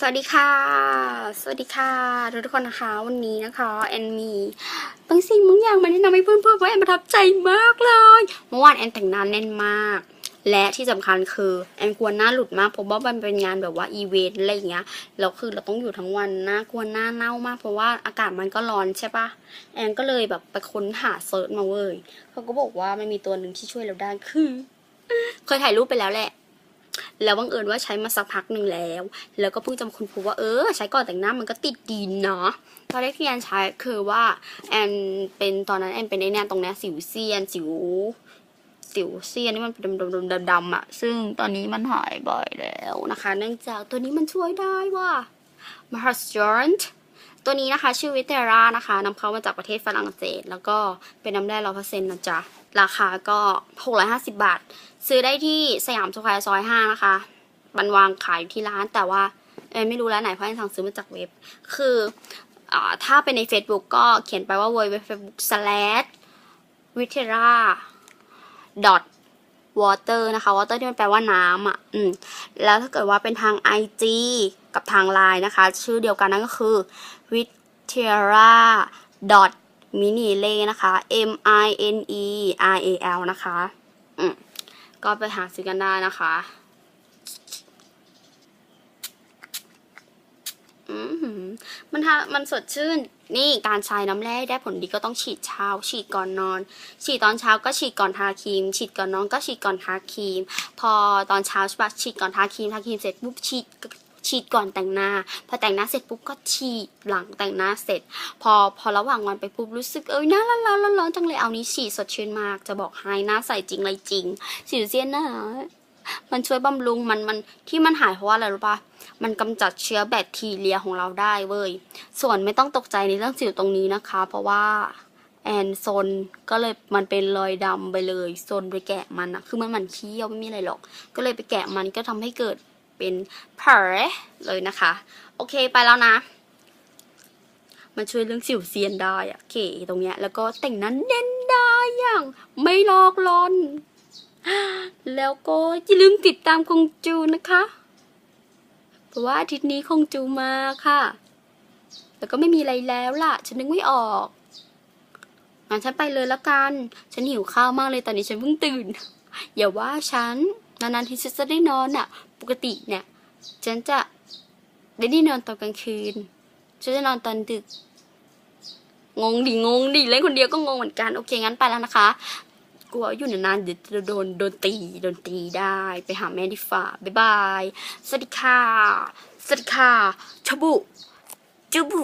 สวัสดีค่ะ สวัสดีค่ะ ทุกทุกคนนะคะ วันนี้นะคะแอนมีบางสิ่งบางอย่างมาแนะนำให้เพื่อนๆเพราะแอนประทับใจมากเลย เมื่อวานแอนแต่งหน้าแน่นมาก และที่สำคัญคือแอนกลัวหน้าหลุดมากเพราะว่ามันเป็นงานแบบว่าอีเวนต์อะไรอย่างเงี้ยแล้วคือเราต้องอยู่ทั้งวันหน้ากลัวหน้าเน่ามาก เพราะว่าอากาศมันก็ร้อนใช่ปะแอนก็เลยแบบไปค้นหาเซิร์ชมาเว้ยเขาก็บอกว่ามันมีตัวหนึ่งที่ช่วยเราได้คือเคยถ่ายรูปไปแล้วแหละ แล้วบังเอิญว่าใช้มาสักพักหนึ่งแล้ว แล้วก็เพิ่งจำคนพบว่าเออ ใช้ก่อนแต่งหน้ามันก็ติดดีเนาะตอนแรกที่แอนใช้คือว่าแอนเป็นตอนนั้นแอนเป็นไอเนี่ยตรงนี้สิวเซียนสิวสิวเซียนนี่มันเป็นดำดำอะซึ่งตอนนี้มันหายไปแล้วนะคะ เนื่องจากตัวนี้มันช่วยได้ว่า m a h a s j o r n t ตัวนี้นะคะชื่อวิเตรานะคะนำเข้ามาจากประเทศฝรั่งเศส แล้วก็เป็นน้ำแร่ร้อเปอร์เซ็นต์นะจ๊ะ ราคาก็ 650 บาท ซื้อได้ที่สยามสแควร์ซอย 5 นะคะมันวางขายอยู่ที่ร้านแต่ว่าเอไม่รู้ร้านไหนเพราะแอนสั่งซื้อมาจากเว็บ คืออถ้าเป็นใน Facebook ก็เขียนไปว่า w w w slash v i t e r a dot water นะคะ water ที่มันแปลว่าน้ำอะ อืม แล้วถ้าเกิดว่าเป็นทาง IG กับทาง Line นะคะ ชื่อเดียวกันนั่นก็คือ v i t e r a dot mini l e นะคะ M I N E R A L นะคะอืมก็ไปหาซื้อกันได้นะคะมันทามันสดชื่น นี่การใช้น้ำแร่ได้ผลดีก็ต้องฉีดเช้า ฉีดก่อนนอน ฉีดตอนเช้าก็ฉีดก่อนทาครีม ฉีดก่อนนอนก็ฉีดก่อนทาครีม พอตอนเช้าใช่ปะฉีดก่อนทาครีม ทาครีมเสร็จปุ๊บฉีด ฉีดก่อนแต่งหน้า พอแต่งหน้าเสร็จปุ๊บก็ฉีดหลังแต่งหน้าเสร็จ พอพอระหว่างวันไปปุ๊บรู้สึกเอ้ยหน้าร้อนร้อนร้อนจังเลยเอานี้ฉีดสดชื่นมาก จะบอกให้หน้าใสจริงเลยจริง สิวเซียนหน้ามันช่วยบำรุงมันมันที่มันหายเพราะว่าอะไรรู้ปะมันกำจัดเชื้อแบคทีเรียของเราได้เว้ย ส่วนไม่ต้องตกใจในเรื่องสิวตรงนี้นะคะ เพราะว่าแอนโซนก็เลยมันเป็นรอยดำไปเลยโซนไปแกะมันอะคือมันมันเคี้ยวไม่มีอะไรหรอก ก็เลยไปแกะมันก็ทำให้เกิด เป็นแผลเลยนะคะ โอเคไปแล้วนะ มันช่วยเรื่องสิวเซียนได้อะเก๋ตรงเนี้ย แล้วก็แต่งหนั้นเน้นได้อย่าง ไม่ลอกลอน แล้วก็อย่าลืมติดตามคงจูนะคะ เพราะว่าอาทิตย์นี้คงจูมาค่ะ แล้วก็ไม่มีอะไรแล้วล่ะ ฉันนึกไม่ออกงั้นฉันไปเลยแล้วกัน ฉันหิวข้าวมากเลยตอนนี้ฉันเพิ่งตื่น อย่าว่าฉัน นานๆที่ฉันจะได้นอนอะ ปกติเนี่ย ฉันจะได้ได้นอนตอนกลางคืน ฉันจะนอนตอนดึก งงดิงงดิเล่นคนเดียวก็งงเหมือนกัน โอเค งั้นไปแล้วนะคะ กลัวอยู่นานๆเดี๋ยวจะโดนโดนตีโดนตีได้ ไปหาแม่ดีฝ่าบ๊ายบาย สวัสดีค่ะ สวัสดีค่ะชบุจุบุ